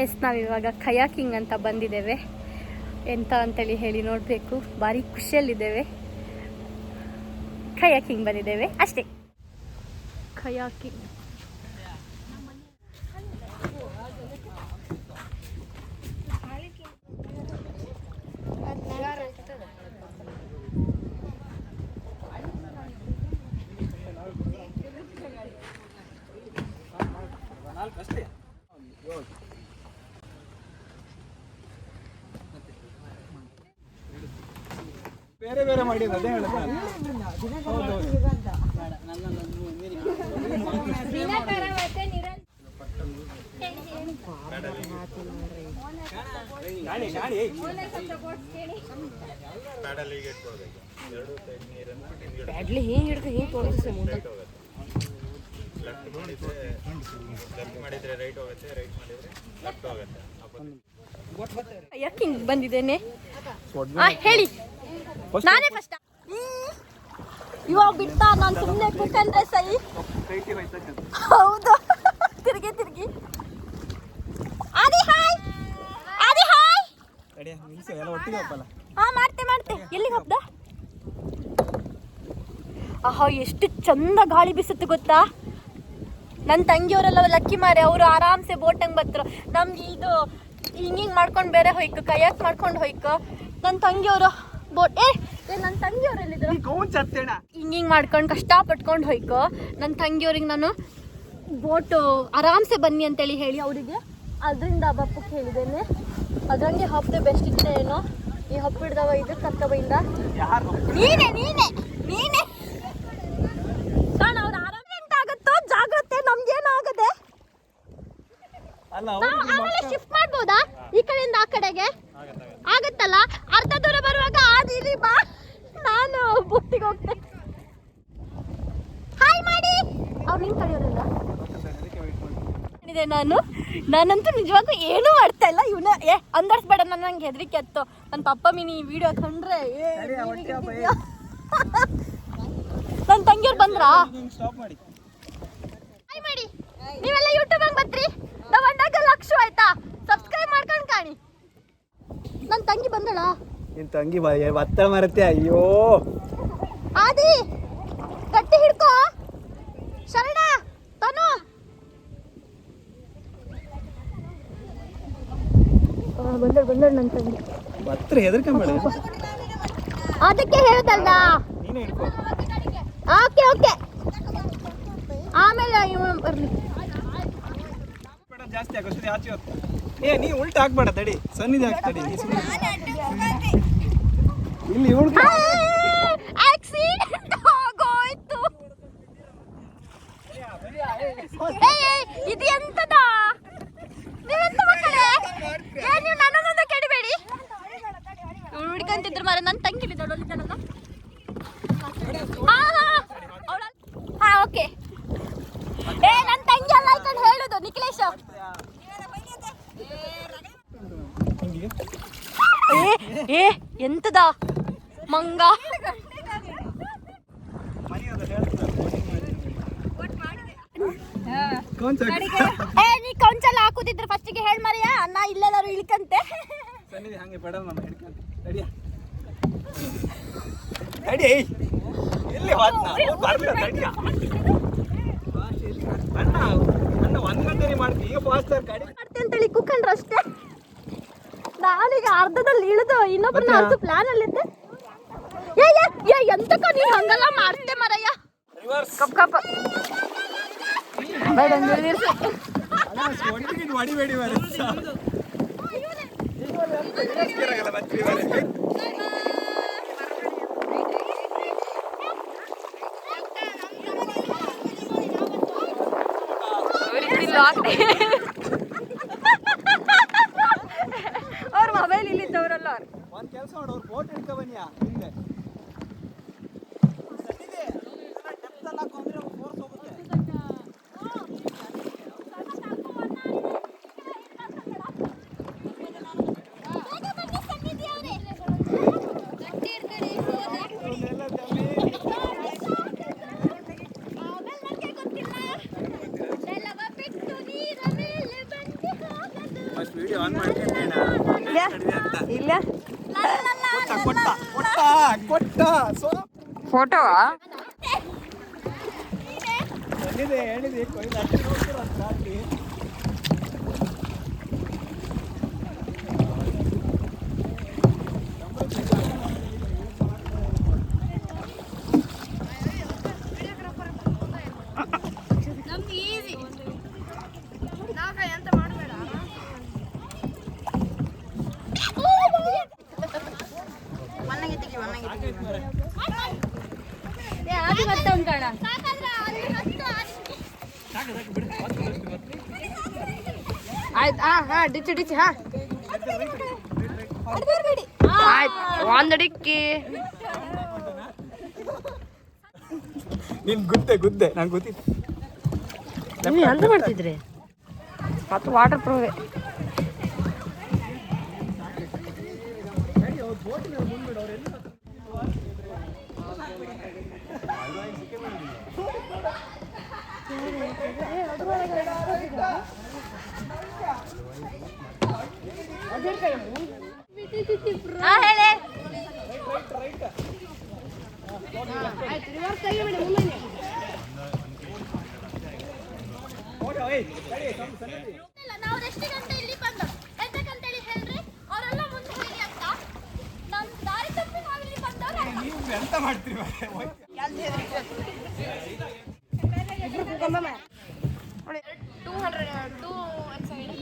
S ನಾವಿವಾಗ kayaking ಅಂತ ಬಂದಿದ್ದೇವೆ. ಎಂತ ಅಂತೇಳಿ ಹೇಳಿ ನೋಡಬೇಕು. ಭಾರಿ ಖುಷಿಯಲ್ಲಿದ್ದೇವೆ. ಕಯಾಕಿಂಗ್ ಬಂದಿದ್ದೇವೆ. ಅಷ್ಟೇ. ಕಯಾಕಿಂಗ್. ಮಾಡಿ ಅದೇ ಹೇಳುದು ಗಾಡಿ ಗಾಡಿ ಬ್ಯಾಡ್ಲಿ, ಹಿಂಗೆ ಹಿಡ್ದು ಹಿಂಗೆ ತೋರಿಸಿ ಮುಂದೆ. ಕಯಾಕಿಂಗ್ ಬಂದಿದ್ದೇನೆ? ಹೇಳಿ. ನಾನೇ ಫಸ್ಟ್ ಇವಾಗ ಬಿಟ್ಟ ನಾನು ಸುಮ್ಮನೆ ಕುಕ್ಕಂದ್ರೆ ಸೈ ಹೌದು. ತಿರುಗಿ ತಿರುಗಿ. ಹಾಯ್. ಹಾಯ್. ಹಾ ಮಾಡ್ತೆ ಮಾಡ್ತೆ. ಎಲ್ಲಿಗೆ ಹಬ್ಬ ಆಹಾ ಎಷ್ಟು ಚಂದ ಗಾಳಿ ಬೀಸುತ್ತೆ ಗೊತ್ತಾ? ನನ್ನ ತಂಗಿಯವರೆಲ್ಲ ಲಕ್ಕಿ ಮಾರಿ ಅವರು ಆರಾಮ್ಸೆ ಬೋಟಂಗ್ ಬತ್ರು ನಮ್ಗೆ ಇದು ಹಿಂಗಿಂಗ್ ಮಾಡ್ಕೊಂಡು ಬೇರೆ ಹೋಯ್ಕು ಕೈಯಾಕ್ ಮಾಡ್ಕೊಂಡು ಹೋಯ್ಕು. ನನ್ನ ತಂಗಿಯವರು ಬೋಟ್ ಏ ನನ್ನ ತಂಗಿಯವರು ಎಲ್ಲಿದ್ರು? ಚತ್ತೇಣ ಹಿಂಗಿಂಗ್ ಮಾಡ್ಕೊಂಡು ಕಷ್ಟಪಟ್ಕೊಂಡು ಹೋಯ್ಕೊ. ನನ್ನ ತಂಗಿಯವ್ರಿಗೆ ನಾನು ಬೋಟು ಆರಾಮ್ಸೆ ಬನ್ನಿ ಅಂತೇಳಿ ಹೇಳಿ ಅವರಿಗೆ. ಅದರಿಂದ ಬಪ್ಪಕ್ಕೆ ಹೇಳಿದ್ದೇನೆ ಅದ್ರಂಗೆ ಹಬ್ಬ ಬೆಸ್ಟ್ ಇತ್ತ ಏನೋ. ಈ ಹಬ್ಬ ಹಿಡ್ದವ ಇದು ಕತ್ತವಯಿಂದ ಯಾರು? ನೀನೆ ನೀನೆ ನೀನೆ. ಅವ್ರ ಆರಾಮ ಎಂಟಾಗುತ್ತೋ ಜಾಗ್ರತೆ ನಮ್ಗೇನಾಗದೆ. ಶಿಫ್ಟ್ ಮಾಡ್ಬೋದಾ? ಈ ಕಡೆಯಿಂದ ಆ ಕಡೆಗೆ? ಆಗತ್ತಲ್ಲ ಅರ್ಧ ದೂರ ಬರುವಾಗ ಆದಿ ಇಲ್ಲಿ ಬಾ ನಾನು ಬುಟ್ಟಿಗೆ ಹೋಗ್ತೇನೆ ಹಾಯ್ ಮಾಡಿ ಅವ್ರು ನಿನ್ ಕಡೆಯವರಲ್ಲ ಅದಕ್ಕೆ wait ಮಾಡಿ. ಇದೆ ನಾನು. ನಾನಂತೂ ನಿಜವಾಗೂ ಏನೂ ಮಾಡ್ತಾ ಇಲ್ಲ. ಇವನ ಏ ಅಂದರ್ಸ್ಬೇಡ ನಾನು ನಂಗೆ ಹೆದರಿಕೆ ಅತ್ತು. ನನ್ನ ಪಪ್ಪ ಮಿನಿ ಈ ವಿಡಿಯೋ ಕಂಡ್ರೆ? ನನ್ನ ತಂಗಿಯವ್ರು ಬಂದ್ರಾ? ಮಾಡಿ. ನೀವೆಲ್ಲ ಯೂಟ್ಯೂಬ್ ಹಂಗೆ ಬತ್ರಿ ನಾವು ಅಣ್ಣಾಗ ಲಕ್ಷ ಆಯ್ತಾ? ಸಬ್ಸ್ಕ್ರೈಬ್ ಮಾಡ್ಕೊಂಡು ಕಾಣಿ. ನನ್ನ ತಂಗಿ ಬಂದಳ? ನಿನ್ ತಂಗಿ ಬತ್ತ ಮರತೆ ಅಯ್ಯೋ. ಆದಿ ಕಟ್ಟಿ ಹಿಡ್ಕೋ. ಬಂದಳು ಬಂದಳು ನನ್ನ ತಂಗಿ. ಭತ್ರ ಹೆದರ್ಕೊಂಬೇಡ ಅದಕ್ಕೆ ಹೇಳ್ದಲ್ಲ ನೀನೇ ಹಿಡ್ಕೋ. Okay okay. ಆಮೇಲೆ ಇವ ಬರ್ಲಿ. ಜಾಸ್ತಿ ಆಗೋ ಅಷ್ಟೊತ್ತಿಗೆ ಆಚೆ ಹೊತ್ತು ಏ ನೀ ಉಲ್ಟ ಹಾಕ್ಬೇಡ ತಡಿ. ಸನ್ನಿಧಿ ಹಾಕ್ತಡಿ ಇಲ್ಲಿ ಇವಳು ಆಕ್ಸಿಡೆಂಟ್ ಆಗೋಯ್ತು ಏಯ್, ಇದು ಎಂತದ ನೀವೆಂತ ಮಕ್ಕಳೇ ಏ ನೀವು ನನ್ನನ್ನೊಂದು ಕೆಡಬೇಡಿ ಇವ್ಳು ಹುಡ್ಕಂತಿದ್ರು ಮಾರ ನನ್ನ ತಂಗಿಲಿ ದೊಡ್ಡಲಿದ್ದಾಳಲ್ಲ ಹಾ ಹಾ ಅವಳ ಹಾ ಓಕೆ ಏ ನನ್ನ ತಂಗಿ ಅಲ್ಲ ಆಯ್ತು ಹೇಳುದು ನಿಖಿಲೇಶ್ ಹಿಂಗೆ ಏ ಏ ಎಂತದ ಮಂಗ ಕೌನ್ ಚಕ್ ಏ ನೀ ಕೌನ್ಸಲ್ ಹಾಕುದಿದ್ರೆ ಫಸ್ಟಿಗೆ ಹೇಳ್ ಮರಿಯ ಅಣ್ಣ ಇಲ್ಲೆಲ್ಲಾರು ಇಳ್ಕಂತೆ ಸನ್ನಿಧಿ ಹಂಗೆ ಪೆಡಲ್ ನಮ್ಮ ಹಿಡ್ಕೊಂಡು ತಡಿಯ ತಡಿ ಎಲ್ಲಿ ಹೋದ್ನ ಬರ್ಲಿಲ್ಲ ತಡಿಯ ಅಣ್ಣ ಅಣ್ಣ ಒಂದ್ ಗಂಟೆ ಮಾಡ್ತಿ ಈಗ ಫಾಸ್ಟ್ ಗಾಡಿ ಮಾಡ್ತೆ ಅಂತೇಳಿ ಕೂತ್ಕೊಂಡ್ರು ಅಷ್ಟೇ ನಾನೀಗ ಅರ್ಧದಲ್ಲಿ ಇಳಿದು ಇನ್ನೊಬ್ಬರನ್ನ? ಅರ್ಧ ಪ್ಲಾನ್ ಅಲ್ಲಿದ್ದೆ ಏ ಏ ಏ ಎಂತಕ್ಕ ನೀನ್ ಹಂಗೆಲ್ಲ ಮಾಡ್ತೆ ಮರಯ್ಯ. Reverse cup cup. ಬೇಡ ಹೊಡಿಬೇಡಿ ಮಾರೆ ಅವ್ರ ಮೊಬೈಲ್ ಇಲ್ಲಿದ್ದವ್ರಲ್ಲ ಅವ್ರು ಒಂದ್ ಕೆಲಸ ಮಾಡು ಅವ್ರು ಬೋಟ್ ಹಿಡ್ಕೊ ಬನ್ನಿಯಾ ಹಿಂದೆ ಸನ್ನಿಧಿ, ಇದನ್ನ depth ಅಲ್ಲಿ ಹಾಕು ಅಂದ್ರೆ force ಹೋಗುತ್ತೆ. ಅವ್ನೆಲ್ಲ ಜಮೀನ್ ಫಸ್ಟ್ ವಿಡಿಯೋ ಆನ್ ಮಾಡ್ಕೊಂಡೇಣ ಇಲ್ಲ ಕೊಟ್ಟ ಕೊಟ್ಟ ಕೊಟ್ಟ ಕೊಟ್ಟ ಸೊ ಫೋಟೋ ಹೇಳಿದೆ ಹೇಳಿದೆ ಕೊಯ್ದು ಅಷ್ಟು ನೋಡ್ತೀರ ಅಂತ ಅಲ್ಲಿ. ಅದು ಮತ್ತೆ ಕಣ ಆಯ್ತು ಹಾ ಹಾ ಡಿಚ್ಚಿ ಡಿಚ್ಚಿ ಹಾ. ಆಯ್ತು ಒಂದ್ ಡಿಕ್ಕಿ ನೀನ್ ಗುದ್ದೆ ಗುದ್ದೆ ನಂಗೆ ಗೊತ್ತಿತ್ತು ಎಂತ ಮಾಡ್ತಿದ್ರಿ? ಮತ್ತು ವಾಟರ್ ಪ್ರೂಫ್ ಹಾ ಹೇಳಿ ನಾವು ಎಷ್ಟು ಗಂಟೆ ಇಲ್ಲಿ ಬಂದು ಎಂತಕ್ಕಂತೇಳಿ ಹೇಳ್ರಿ ಅವರೆಲ್ಲ ಮುಂದೆ ಹೋಗಿ ಅಂತ ನಮ್ ದಾರಿ ತಪ್ಪಿ ನಾವಿಲ್ಲಿ ಬಂದವ್ರೆ ನೀವು ಎಂತ ಮಾಡ್ತೀರಿ ಮಾರ್ರೆ? ಟೂ ಹಂಡ್ರೆಡ್ ಟೂ ಎಕ್ಸೈಡ್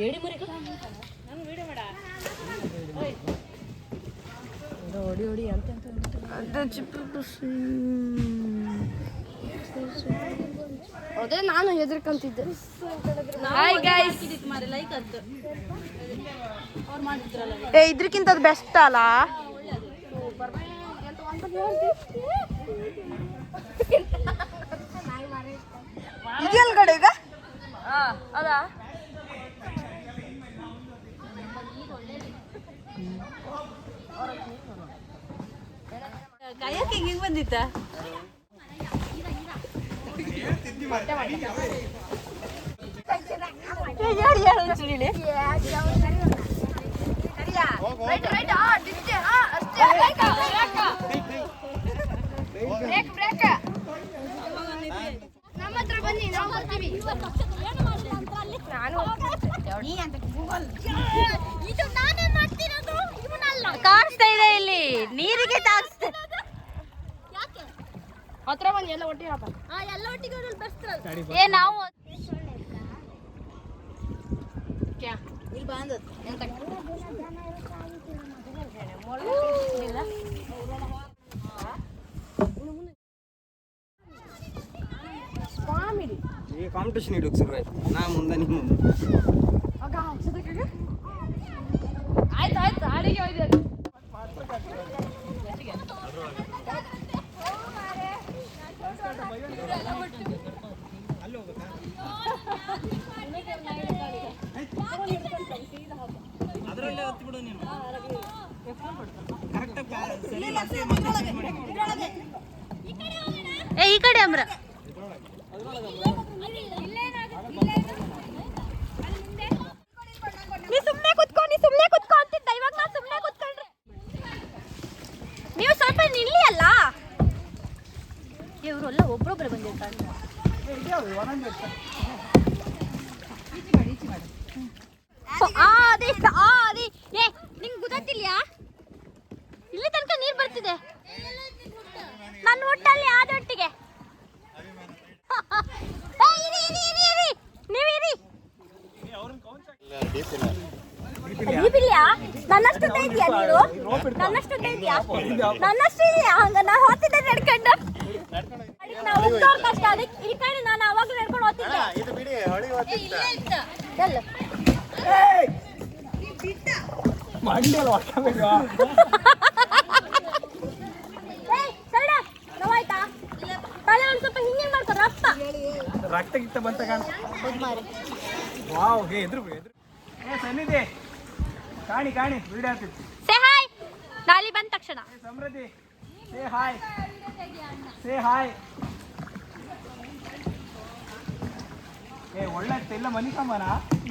ಏಡಿ ಮರಿ ಹೊಡಿ ಹೊಡಿ ಅಂತ ಅದೇ ನಾನು ಹೆದರ್ಕಂತಿದ್ದೆ ಹಾಯ್ ಗೈಸ್ ಏ ಇದ್ರಕ್ಕಿಂತ ಅದು ಬೆಸ್ಟ್ ಅಲ್ಲ ಇದೆಯಲ್ ಕಡೆ ಈಗ ಅದಾ ಕಾಯಕ್ಕೆ ಹಿಂಗೆ ಬಂದಿತ್ತ ರೈಟ್ ರೈಟ್ ಅಷ್ಟೇ ಕಾಣಿಸ್ತಾ ಇದೆ ಇಲ್ಲಿ. ನೀರಿಗೆ ತಾಗಿಸ್ತಾ ಹತ್ರ ಬಂದು ಎಲ್ಲ ಒಟ್ಟಿಗೆ ಎಲ್ಲ ಒಟ್ಟಿಗೆ ಏ ನಾವು ಈ ಕಾಂಪಿಟೇಷನ್ ಇಡೋಕೆ ಶುರುವಾಯ್ತು ನಾ ಮುಂದೆ ನೀವು ಮುಂದೆ ಆಯ್ತು ಆಯ್ತು ಅಡಿಗೆ ಹೋಯ್ತು ಅದರಲ್ಲೇ ಹತ್ತು ಬಿಡು ನೀನು ಏ ಈ ಕಡೆ ಅಮ್ರ ನೀ ಸುಮ್ಮನೆ ಕುತ್ಕೊ ನೀ ಸುಮ್ಮನೆ ಕುತ್ಕೊ ಅಂತಿದ್ದ ಇವಾಗ ನಾ ಸುಮ್ಮನೆ ಕುತ್ಕೊಂಡ್ರೆ ನೀವು ಸ್ವಲ್ಪ ನಿಲ್ಲಿ ಅಲ್ಲ ಇವರೆಲ್ಲ ಒಬ್ಬರೊಬ್ಬರು ಬಂದಿರ್ತಾರೆ. ಏ ನಿಂಗೆ ಗೊತ್ತಿಲ್ಯಾ ಇಲ್ಲಿ ತನಕ ನೀರು ಬರ್ತಿದೆ. ನನ್ನ ಒಟ್ಟಲ್ಲಿ ಆದೊಟ್ಟಿಗೆ. ಏ, ಇರಿ, ಇರಿ, ಇರಿ, ಇರಿ. ನೀವು ಇರಿ. ದೀಪಿಲ್ಯಾ? ನನ್ನಷ್ಟು ಇದೆಯಾ ನೀನು? ನನ್ನಷ್ಟು ಇದೆಯಾ? ನನ್ನಷ್ಟು ಇದೆಯಾ? ಹಂಗ ನಾ ಹೋಗ್ತಿದ್ದೆ ಕಷ್ಟ ಅದಕ್ಕೆ ಕಡೆ ನಾನು ಅವಾಗ್ಲೂ ನಡ್ಕೊಂಡು ಹೋಗ್ತಿದ್ದೆ. ಸ್ವಲ್ಪ ಹಿಂಗೆ ರಪ್ಪ. ರಕ್ತ ಗಿತ್ತ ಬಂತ ಕಾಣ. ವಾವ್ ಹೇ ಎದ್ರು ಎದ್ರು. ಏ ಸನ್ನಿಧಿ. ಕಾಣಿ ಕಾಣಿ ವಿಡಿಯೋ ಆಗ್ತಿತ್ತು ಸೇ ಹಾಯ್ ನಾಲಿ ಬಂದ ತಕ್ಷಣ. ಸಮೃದ್ಧಿ. ಸೇ ಹಾಯ್ ಸೇ ಹಾಯ್ ಏ ಒಳ್ಳೆ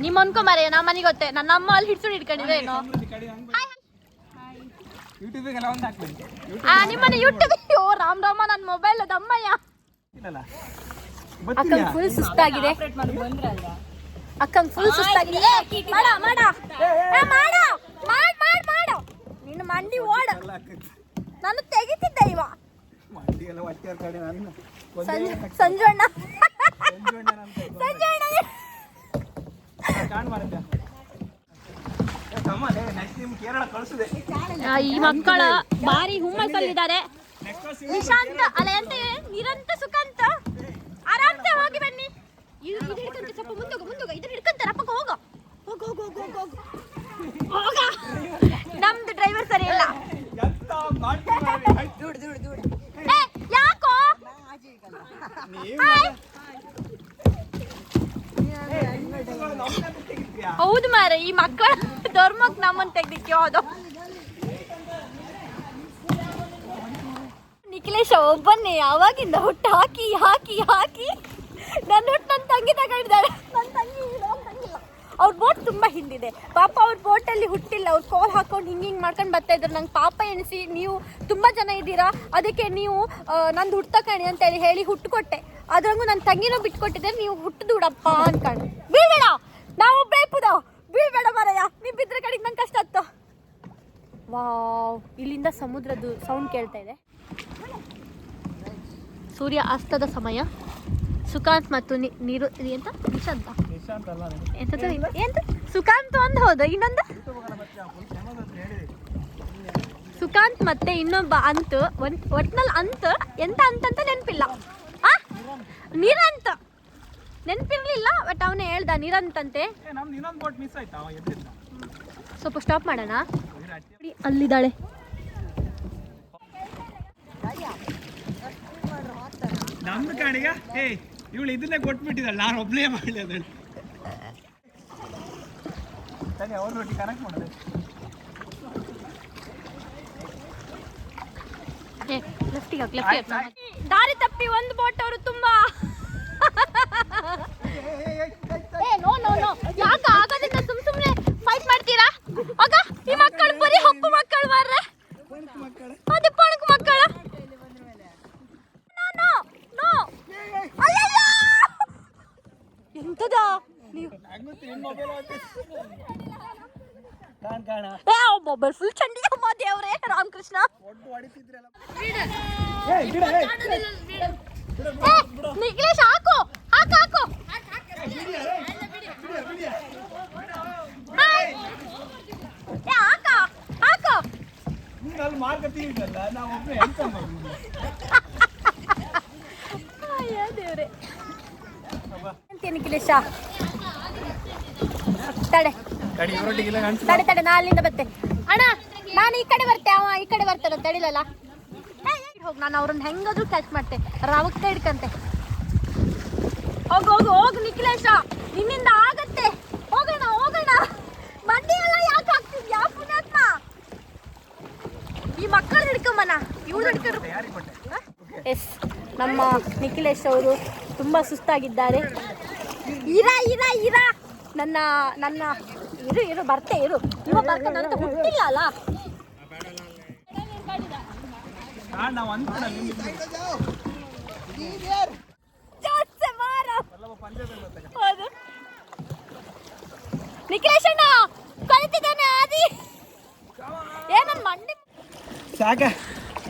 ನಿಮ್ಮ ಅನ್ಕೊಂಬಾರೆ ನಾ ಮನೆಗೆ ಗೊತ್ತೆ ನನ್ನ ಅಮ್ಮ ಅಲ್ಲಿ ಹಿಡ್ಸು ಹಿಡ್ಕೊಂಡಿದೆ ಏನೋ. ಯೂಟ್ಯೂಬಿಗೆಲ್ಲ ಒಂದು ಹಾಕ್ಬೇಕು ಆ ನಿಮ್ಮನೆ ಯೂಟ್ಯೂಬ್ ಓ ರಾಮ್ ರಾಮ ನನ್ನ ಮೊಬೈಲ್ ದಮ್ಮಯ್ಯ ಇಲ್ಲಲ್ಲ. ಅಕ್ಕಂಗ್ ಫುಲ್ ಸುಸ್ತಾಗಿದೆ. ಅಕ್ಕಂಗ್ ಫುಲ್ ಸುಸ್ತಾಗಿದೆ. ಏ, ಮಾಡ ಮಾಡ. ಏ, ಮಾಡ ಮಾಡ್ ಮಾಡ್ ಮಾಡು. ನಿನ್ನ ಮಂಡಿ ಓಡ. ನಾನು ತೆಗಿತಿದ್ದೆ ಇವ. ಮಂಡಿ ಎಲ್ಲ ಹೊಟ್ಟೆ ಕಡೆ ನಾನು. ಒಂದೇ ಸಂಜು ಸಂಜು ಅಣ್ಣ. ಸಂಜು ಅಣ್ಣನ ಅಂತ ಸಂಜು ಅಣ್ಣ ಕಾಣ್ ಮಾಡಿದ್ದೆ ತಮ್ಮ ನೆಕ್ಸ್ಟ್ ನಿಮ್ ಕೇರಳ ಕಳಿಸಿದೆ. ಈ ಮಕ್ಕಳ ಬಾರಿ ಹುಮ್ಮಸ್ಸಲ್ಲಿದ್ದಾರೆ. ನಿಶಾಂತ್ ಅಲ್ಲ ಎಂತ ನಿರಂತ ಸುಖಾಂತ ಆರಾಮ್ಸೆ ಹೋಗಿ ಬನ್ನಿ ಇದು ಇದು ಹಿಡ್ಕೊಂತ ಸ್ವಲ್ಪ ಮುಂದೋಗ ಮುಂದೋಗ ಇದನ್ನ ಹಿಡ್ಕೊಂತ ರಪ್ಪಕ್ಕೆ ಹೋಗು ಹೋಗು ಹೋಗು ಹೋಗು ಹೋಗು ಹೋಗು ಹೋಗ ನಮ್ದು ಡ್ರೈವರ್ ಸರಿ ಇಲ್ಲ ಎಂತ ಮಾಡ್ತೀನಿ ಏ, ಯಾಕೋ ಹಾಯ್. ಹೌದು ಮಾರ ಈ ಮಕ್ಕಳ ಧರ್ಮಕ್ಕೆ ಯಾವ್ದು? ನಿಖಿಲೇಶ ಒಬ್ಬನ್ನೇ ಯಾವಾಗಿಂದ ಹುಟ್ಟು ಹಾಕಿ ಹಾಕಿ ಹಾಕಿ. ನನ್ನ ಹುಟ್ಟು ನನ್ನ ತಂಗಿ ತಗೊಂಡಿದ್ದಾರೆ. ನನ್ನ ತಂಗಿ ಅವ್ರ ಬೋಟ್ ತುಂಬಾ ಹಿಂದಿದೆ. ಪಾಪ ಅವ್ರ ಬೋಟಲ್ಲಿ ಹುಟ್ಟಿಲ್ಲ. ಅವ್ರು ಕೋಲ್ ಹಾಕೊಂಡು ಹಿಂಗೆ ಹಿಂಗೆ ಮಾಡ್ಕೊಂಡು ಬರ್ತಾ ಇದ್ರು. ನಂಗೆ ಪಾಪ ಎಣಿಸಿ, ನೀವು ತುಂಬಾ ಜನ ಇದ್ದೀರಾ? ಅದಕ್ಕೆ ನೀವು ನಂದು ಹುಟ್ಟು ಕಣಿ ಅಂತ ಹೇಳಿ ಹುಟ್ಟು ಕೊಟ್ಟೆ. ಅದ್ರಂಗೂ ನನ್ನ ತಂಗಿನೂ ಬಿಟ್ಕೊಟ್ಟಿದ್ರೆ ನೀವು ಹುಟ್ಟು ದುಡಪ್ಪ ಅನ್ಕೊಂಡು ಬೀಳ್ಬೇಡ. ನಾವು ಬೇಪುದ ಬೀಳ್ಬೇಡ ಮರಯ್ಯ. ನೀವು ಬಿದ್ರೆ ಕಡೆಗೆ ನಂಗೆ ಕಷ್ಟ ಆಯ್ತು. ವಾವ್ ಇಲ್ಲಿಂದ ಸಮುದ್ರದ್ದು ಸೌಂಡ್ ಕೇಳ್ತಾ ಇದೆ. ಸೂರ್ಯ ಅಸ್ತದ ಸಮಯ. ಸುಕಾಂತ್ ಮತ್ತು ನೀರು ಎಂತ? ನಿಶಾಂತ. ಎಂತ? ಸುಕಾಂತ್ ಒಂದು ಹೋದ ಇನ್ನೊಂದು? ಸುಕಾಂತ್ ಮತ್ತೆ ಇನ್ನೊಬ್ಬ ಅಂತ ಒಂದ್ ಒಟ್ನಲ್ಲಿ ಅಂತ ಎಂತ ಅಂತಂತ ನೆನಪಿಲ್ಲ. ಆ? ನೀರಂತ. ನೆನಪಿರ್ಲಿಲ್ಲ ಬಟ್ ಅವನೇ ಹೇಳ್ದ ನೀರಂತಂತೆ ಸ್ವಲ್ಪ ಸ್ಟಾಪ್ ಮಾಡೋಣ. ಅಲ್ಲಿದ್ದಾಳೆ ನಮ್ದು ಕಾಣಿಗ ಏ ಇವಳು ಇದನ್ನೇ ಕೊಟ್ಬಿಟ್ಟಿದ್ದಾಳೆ ನಾನು ಒಬ್ಳೇ ಮಾಡಲಿ ಅದನ್ನು ಸರಿ ಅವ್ರ ರೊಟ್ಟಿ ಕನೆಕ್ಟ್ ಮಾಡೋದು ದಾರಿ ತಪ್ಪಿ ಒಂದು ಬೋಟ್ ಅವರು ತುಂಬಾ ನೋ ನೋ ನೋ ಯಾಕ ಆಗೋದಿಲ್ಲ ಮಾಡ್ತೀರಾ ಆಗ ಈ ಮಕ್ಕಳು ಬರೀ ಹೊಕ್ಕು ಮಕ್ಕಳು ಮಾರ್ರೆ. ಅದು ಪಣಕು ಮಕ್ಕಳು. ನೋ ನೋ ಅಯ್ಯಯ್ಯೋ. ಎಂತದ? ನೀವು ಕಾಣ್ ಕಾಣ ಏ ಮೊಬೈಲ್ ಫುಲ್ ಚಂಡಿ ಅಮ್ಮ ದೇವ್ರೆ, ರಾಮಕೃಷ್ಣ. ಒಟ್ಟು ಹೊಡಿತಿದ್ರಲ್ಲ ಏ ಗಿಡ ಏ ಏ, ನಿಖಿಲೇಶ್, ಹಾಕು ಹಾಕು ಹಾಕು ಹಾಯ್. ಏ ಹಾಕ ಹಾಕು ಅಲ್ಲಿ ನಾವು ಒಬ್ಬನೇ ದೇವ್ರೆ. ತಡೆ. ಕಡಿ ಇವರೊಟ್ಟಿಗೆಲ್ಲ ಕಾಣಿಸ್ತಾ ತಡೆ ತಡೆ ನಾ ಅಲ್ಲಿಂದ ಬತ್ತೆ ಅಣ್ಣ ನಾನು ಈ ಕಡೆ ಬರ್ತೆ ಅವ ಈ ಕಡೆ ಬರ್ತಾನೆ ತಡಿಲಲ್ಲ? ಹೋಗಿ ನಾನು ಅವ್ರನ್ನ ಹೆಂಗಾದ್ರೂ ಕ್ಯಾಚ್ ಮಾಡ್ತೆ. ರವಕ್ಕ ಹಿಡ್ಕಂತೆ. ಹೋಗು ಹೋಗು ಹೋಗು ನಿಖಿಲೇಶ. ನಿನ್ನಿಂದ ಆಗತ್ತೆ. ಹೋಗೋಣ ಹೋಗೋಣ. ಮಂಡಿ ಎಲ್ಲ ಯಾಕೆ ಆಗ್ತಿದ್ಯಾ ಪುಣ್ಯಾತ್ಮ ಈ ಮಕ್ಕಳು ಹಿಡ್ಕೊಂಬನ ಇವ್ರು ಎಸ್ ನಮ್ಮ ನಿಖಿಲೇಶ್ ಅವರು ತುಂಬಾ ಸುಸ್ತಾಗಿದ್ದಾರೆ. ಇರ ಇರ ಇರ. ನನ್ನ ನನ್ನ ಇರು ಇರು ಬರ್ತೆ ಇರು. ಇವ ಬರ್ತೆ ನನ್ನ ಹುಟ್ಟಿಲ್ಲ ಅಲ್ಲ? ನಿಖಿಲೇಶ್ ಅಣ್ಣ ಕಳಿತಿದ್ದಾನೆ ಆದಿ ಏನನ್ ಮಂಡಿ ಸಾಕ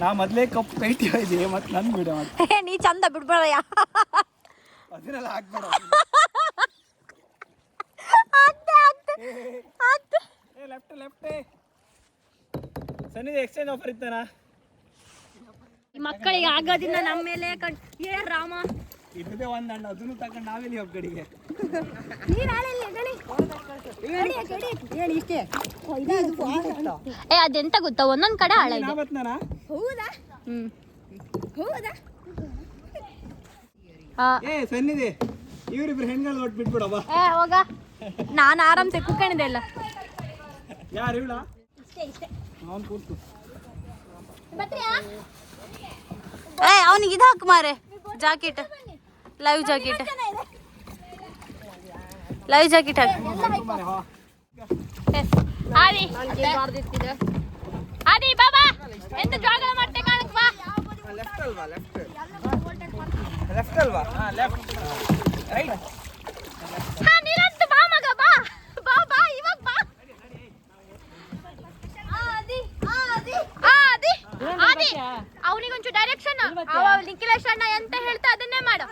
ನಾ ಮೊದಲೇ ಕಪ್ಪು ಕೈಟಿ ಇದೆ ಮತ್ತೆ ನನ್ ಬಿಡ ಮತ್ತೆ. ನೀ ಚಂದ ಬಿಡ್ಬೇಡಯ್ಯ. ಅದನ್ನೆಲ್ಲ ಹಾಕ್ಬೇಡ. ಲೆಫ್ಟ್ ಲೆಫ್ಟ್ ಎಕ್ಸ್ಚೇಂಜ್ ಆಫರ್ ಇತ್ತಾನ? ಈ ಮಕ್ಕಳಿಗೆ ಆಗೋದಿಲ್ಲ ನಮ್ಮ ಮೇಲೆ ಕಣ್ ಏ ರಾಮ. ಇದ್ದದೇ ಒಂದ್ ಹಣ್ಣು ಅದನ್ನು ತಗೊಂಡು ನಾವೆಲ್ಲಿ ಹೋಗ್ ಕಡೆಗೆ. ಏ ಅದೆಂತ ಗೊತ್ತಾ? ಒಂದೊಂದ್ ಕಡೆ ಆಳ ನಾ ಇದೆ ಹ್ಮ್. ಏ ಸನ್ನಿದೆ ಇವರಿಬ್ರು ಹೆಣ್ಗಳು ಒಟ್ಟು ಬಿಟ್ಬಿಡವ ಏ ಹೋಗ. ನಾನು ಆರಾಮ್ ಕುತ್ಕೊಂಡಿದ್ದೆ ಇಲ್ಲ ಯಾರು ಇವಳ? ಅವನ್ ಕೂತು. ಏ ಅವನಿಗೆ ಇದು ಹಾಕು ಮಾರೆ jacket. Live jacket live jacket ಹಾಕಿ. ಆದಿ. ಆದಿ ಬಾಬಾ ಎಂತ ಜಾಗಲ ಮಾಡ್ತೆ ಕಾಣಕ್ ಬಾ. ಲೆಫ್ಟ್ ಅಲ್ವಾ ಲೆಫ್ಟ್ ಲೆಫ್ಟ್ ಅಲ್ವಾ ಹಾ ಲೆಫ್ಟ್ ರೈಟ್ ಹಾ ನಿರಂತ ಬಾ ಮಗ ಬಾ. ಬಾ ಬಾ ಇವಾಗ ಬಾ. ಆದಿ ಆದಿ. ಆದಿ ಆದಿ. ಅವನಿಗೊಂಚು ಡೈರೆಕ್ಷನ್ ಅವ ನಿಖಿಲೇಶ್ ಅಣ್ಣ ಎಂತ ಹೇಳ್ತಾ ಅದನ್ನೇ ಮಾಡು.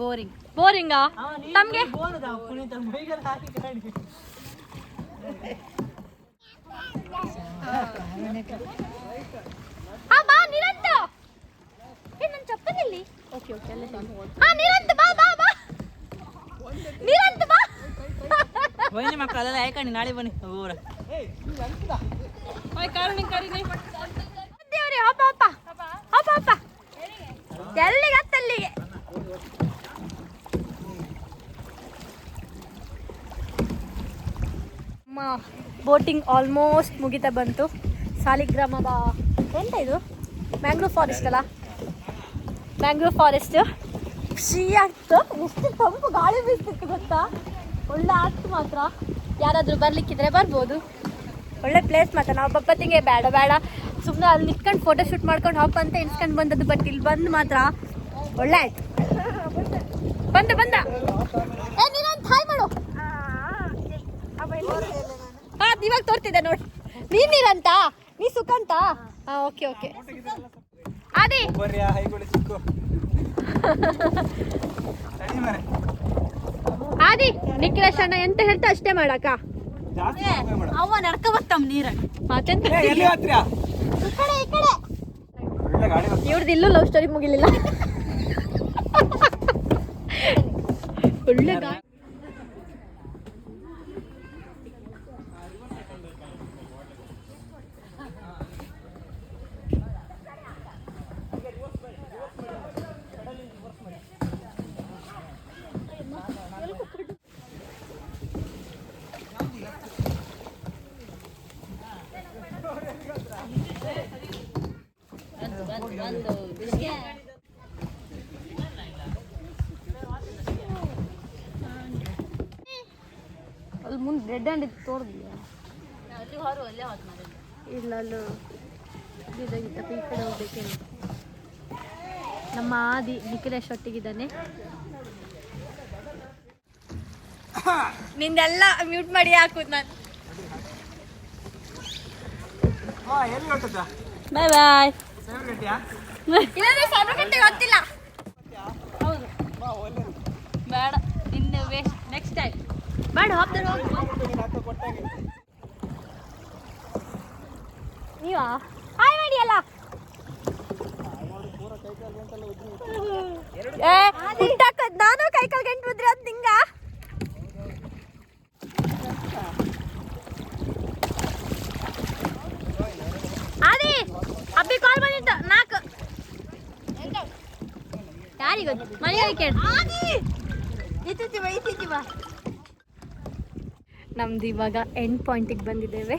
ಬೋರಿಂಗ್ ಬೋರಿಂಗಾ ತಮಗೆ ಹಾ ಬಾ ನಿರಂತ. ಏ ನನ್ನ ಚಪ್ಪಲಿಲ್ಲಿ. ಓಕೆ ಓಕೆ ಅಲ್ಲೇ ಹಾ ನಿರಂತ ಬಾ ಬಾ ಬಾ. ನಿರಂತ ಬಾ. ವೈನಿ ಮಕ್ಕಳೆಲ್ಲ ಯಾಕಂಡಿ ನಾಳೆ ಬನ್ನಿ. ಊರ. ದೇವ್ರಿ ಹಬ್ಬ ಹಬ್ಬ ಹಬ್ಬ ಹಬ್ಬ ಎಲ್ಲಿಗೆ? ಅತ್ತಲ್ಲಿಗೆ. ನಮ್ಮ ಬೋಟಿಂಗ್ ಆಲ್ಮೋಸ್ಟ್ ಮುಗಿತಾ ಬಂತು. ಸಾಲಿಗ್ರಾಮದ ಎಂತ ಇದು? ಮ್ಯಾಂಗ್ಳೂರ್ ಫಾರೆಸ್ಟ್ ಅಲ್ಲ? ಮ್ಯಾಂಗ್ಳೂರ್ ಫಾರೆಸ್ಟ್. ಖುಷಿ ಆಗ್ತು ಎಷ್ಟು ತಂಪು ಗಾಳಿ ಬೀಸ್ತಿತ್ತು ಗೊತ್ತಾ? ಒಳ್ಳೆ ಆಗ್ತು ಮಾತ್ರ. ಯಾರಾದರೂ ಬರ್ಲಿಕ್ಕಿದ್ರೆ ಬರ್ಬೋದು. ಒಳ್ಳೆ ಪ್ಲೇಸ್ ಮಾತ್ರ. ನಾವು ಬಪ್ಪತ್ತಿಗೆ ಬೇಡ ಬೇಡ. ಸುಮ್ಮನೆ ಅಲ್ಲಿ ನಿಂತ್ಕೊಂಡು ಫೋಟೋ ಶೂಟ್ ಮಾಡ್ಕೊಂಡು ಹಾಪ್ ಅಂತ ಇನ್ಸ್ಕೊಂಡು ಬಂದದ್ದು ಬಟ್ ಇಲ್ಲಿ ಬಂದು ಮಾತ್ರ ಒಳ್ಳೆ ಆಯ್ತು. ಬಂದ ಬಂದ. ಏ ನೀನೊಂದು ಹಾಯ್ ಮಾಡು. ಹಾ ಇವಾಗ ತೋರ್ತಿದ್ದೆ ನೋಡಿ. ನೀನ್ ನೀರಂತ? ನೀ ಸುಖಂತ ಹಾ ಓಕೆ ಓಕೆ. ಅದೇ ಆದಿ ನಿಖಿಲೇಶ್ ಅಣ್ಣ ಎಂತ ಹೇಳ್ತಾ ಅಷ್ಟೇ ಮಾಡಕ್ಕ. ಅವ ನಡ್ಕ ಬರ್ತಮ್ ನೀರ. ಇವ್ರದ್ದು ಇಲ್ಲೂ ಲವ್ ಸ್ಟೋರಿ ಮುಗಿಲಿಲ್ಲ. ಒಳ್ಳೆ ಗಾ- ಅಲ್ಲಿ ಮುಂದೆ ರೆಡ್ ಹ್ಯಾಂಡ್ ಇತ್ತು ತೋರ್ದಿಲ್ಲ ಇಲ್ಲ ಅಲ್ಲೂ ಇದಾಗಿತ್ತಪ್ಪ ಈ ಕಡೆ ಹೋಗ್ಬೇಕೇನು ನಮ್ಮ ಆದಿ ನಿಖಿಲೇಶ್ ಒಟ್ಟಿಗಿದ್ದಾನೆ. ನಿಂದೆಲ್ಲ ಮ್ಯೂಟ್ ಮಾಡಿ ಹಾಕುದು ನಾನು. ಬಾಯ್ ಬಾಯ್ ಸೇವ್ ಗಟ್ಟಿಯಾ ಇಲ್ಲಾಂದ್ರೆ ಸಾವಿರ ಗಂಟೆ ಗೊತ್ತಿಲ್ಲ. ಹೌದು. ಬೇಡ ನಿನ್ನೆ ವೇಸ್ಟ್ ನೆಕ್ಸ್ಟ್ ಟೈಮ್ ಬೇಡ ಹೋಗ್ತಾರೆ ಹೋಗಿ. ನೀವಾ? ಹಾಯ್ ಮಾಡಿ ಅಲ್ಲ ಏ ಉಂಟಾಕದ್ ನಾನು ಕೈ ಕಾಲ್ ಗಂಟು ಬಿದ್ರೆ ಅದ್ ನಿಂಗ? ಆದಿ, ಅಬ್ಬಿ ಕಾಲ್ ಬಂದಿದ್ದ ನಾಲ್ಕು. ಯಾರಿಗೆ ಗೊತ್ತು ಮನೆಗೆ ಕೇಳಿ ನಮ್ದು ಇವಾಗ ಎಂಡ್ ಪಾಯಿಂಟಿಗೆ ಬಂದಿದ್ದೇವೆ.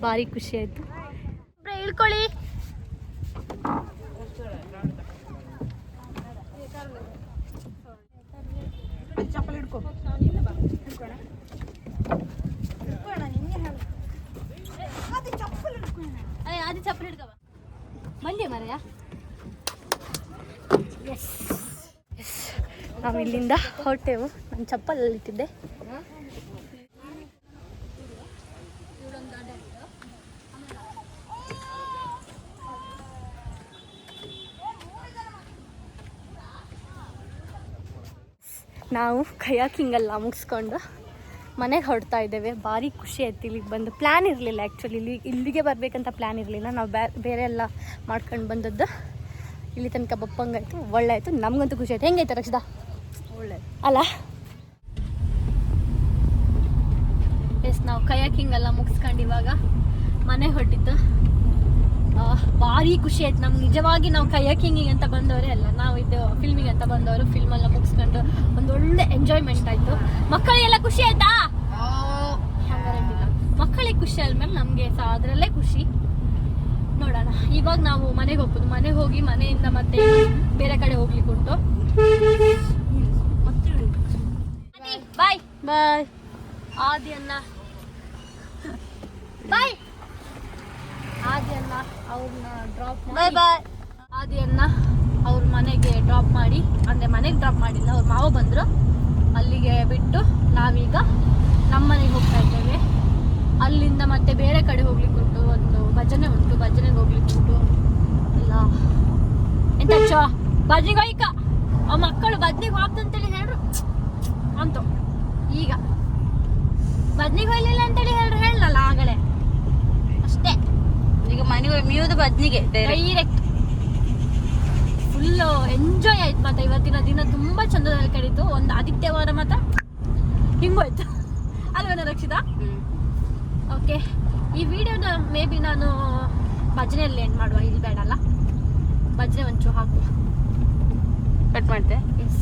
ಭಾರಿ ಖುಷಿ ಆಯ್ತು. ಹೇಳ್ಕೊಳ್ಳಿ ಅದು ಚಪ್ಪಲಿ ಹಿಡ್ಕೊ ಬಾ. ಮಂಡಿ ಮರೆಯ. ಎಸ್ ಎಸ್ ನಾವು ಇಲ್ಲಿಂದ ಹೊರಟೆವು. ನನ್ನ ಚಪ್ಪಲಲ್ಲಿ ಇಟ್ಟಿದ್ದೆ ನಾವು ಕಯಾಕಿಂಗ್ ಹಿಂಗಲ್ಲ ಮುಗಿಸ್ಕೊಂಡು ಮನೆಗೆ ಹೊರಡ್ತಾ ಇದ್ದೇವೆ. ಭಾರಿ ಖುಷಿ ಆಯ್ತು ಇಲ್ಲಿಗೆ ಬಂದು. ಪ್ಲ್ಯಾನ್ ಇರಲಿಲ್ಲ ಆ್ಯಕ್ಚುಲಿ ಇಲ್ಲಿ ಇಲ್ಲಿಗೆ ಬರಬೇಕಂತ ಪ್ಲ್ಯಾನ್ ಇರಲಿಲ್ಲ. ನಾವು ಬೇರೆ ಎಲ್ಲ ಮಾಡ್ಕೊಂಡು ಬಂದದ್ದು. ಇಲ್ಲಿ ತನಕ ಬಪ್ಪಂಗಾಯ್ತು ಒಳ್ಳೆ ಆಯಿತು. ನಮಗಂತೂ ಖುಷಿ ಆಯ್ತು. ಹೆಂಗೈತೆ ರಕ್ಷಿತಾ? ಒಳ್ಳೆ ಅಲ್ಲ? ಎಸ್ ನಾವು ಕಯಾಕಿಂಗ್ ಎಲ್ಲ ಮುಗಿಸ್ಕೊಂಡು ಇವಾಗ ಮನೆ ಹೊರಟಿದ್ದು. ಭಾರಿ ಖುಷಿ ಆಯ್ತು. ನಮ್ಗೆ ನಿಜವಾಗಿ ನಾವು ಕಯಾಕಿಂಗಿಗೆ ಅಂತ ಬಂದವರೇ ಅಲ್ಲ ನಾವು ಇದು ಫಿಲ್ಮಿಗೆ ಅಂತ ಬಂದವರು ಫಿಲ್ಮ್ ಎಲ್ಲ ಮುಗಿಸ್ಕೊಂಡು ಒಂದೊಳ್ಳೆ ಎಂಜಾಯ್ಮೆಂಟ್ ಆಯ್ತು. ಮಕ್ಕಳಿಗೆಲ್ಲ ಖುಷಿ ಆಯ್ತಾ? ಮಕ್ಕಳಿಗೆ ಖುಷಿ ಆದ್ಮೇಲೆ ನಮಗೆ ಸಹ ಅದರಲ್ಲೇ ಖುಷಿ. ನೋಡೋಣ. ಇವಾಗ ನಾವು ಮನೆಗೆ ಹೋಗ್ಬೋದು. ಮನೆಗೆ ಹೋಗಿ ಮನೆಯಿಂದ ಮತ್ತೆ ಬೇರೆ ಕಡೆ ಹೋಗ್ಲಿಕ್ಕೆ ಉಂಟು. ಬಾಯ್ ಆದಿಯನ್ನ ಬಾಯ್ ಆದಿಯನ್ನ ಅವ್ರನ್ನ ಡ್ರಾಪ್ ಬಾಯ್ ಬಾಯ್ ಆದಿಯನ್ನ ಅವ್ರ ಮನೆಗೆ ಡ್ರಾಪ್ ಮಾಡಿ. ಅಂದರೆ ಮನೆಗೆ ಡ್ರಾಪ್ ಮಾಡಿಲ್ಲ ಅವ್ರ ಮಾವ ಬಂದರು. ಅಲ್ಲಿಗೆ ಬಿಟ್ಟು ನಾವೀಗ ನಮ್ಮ ಮನೆಗೆ ಹೋಗ್ತಾ ಇದ್ದೇವೆ. ಅಲ್ಲಿಂದ ಮತ್ತೆ ಬೇರೆ ಕಡೆ ಹೋಗ್ಲಿಕ್ಕೆ ಉಂಟು ಒಂದು ಭಜನೆ ಉಂಟು ಭಜನೆಗೆ ಹೋಗ್ಲಿಕ್ಕೆ ಉಂಟು ಅಲ್ಲ ಎಂತ ಚ ಭಜನೆಗೆ ಹೋಯ್ಕ ಆ ಮಕ್ಕಳು ಭಜನೆಗೆ ಹೋಗ್ತಂತೇಳಿ ಹೇಳ್ರು. ಅಂತ ಈಗ. ಭಜನೆಗೆ ಹೋಯ್ಲಿಲ್ಲ ಅಂತೇಳಿ ಹೇಳ್ರು ಹೇಳಲ್ಲ ಆಗಲೇ. ಈಗ ಮನೆಗೆ ಮ್ಯೂದ ಬದ್ನಿಗೆ ಡೈರೆಕ್ಟ್ ಫುಲ್ ಎಂಜಾಯ್ ಆಯ್ತು ಮತ್ತೆ ಇವತ್ತಿನ ದಿನ ತುಂಬಾ ಚಂದದಲ್ಲಿ ಕಳೀತು. ಒಂದು ಆದಿತ್ಯವಾರ ಮಾತ್ರ. ಹಿಂಗೋಯ್ತು ಅಲ್ವೇನ ರಕ್ಷಿತಾ? ಓಕೆ ಈ ವಿಡಿಯೋನ ಮೇ ಬಿ ನಾನು ಭಜನೆಯಲ್ಲಿ ಏನು ಮಾಡುವ. ಇಲ್ಲಿ ಬೇಡಲ್ಲ ಭಜನೆ ಒಂಚೂರು ಹಾಕು. ಕಟ್ ಮಾಡ್ತೆ? ಎಸ್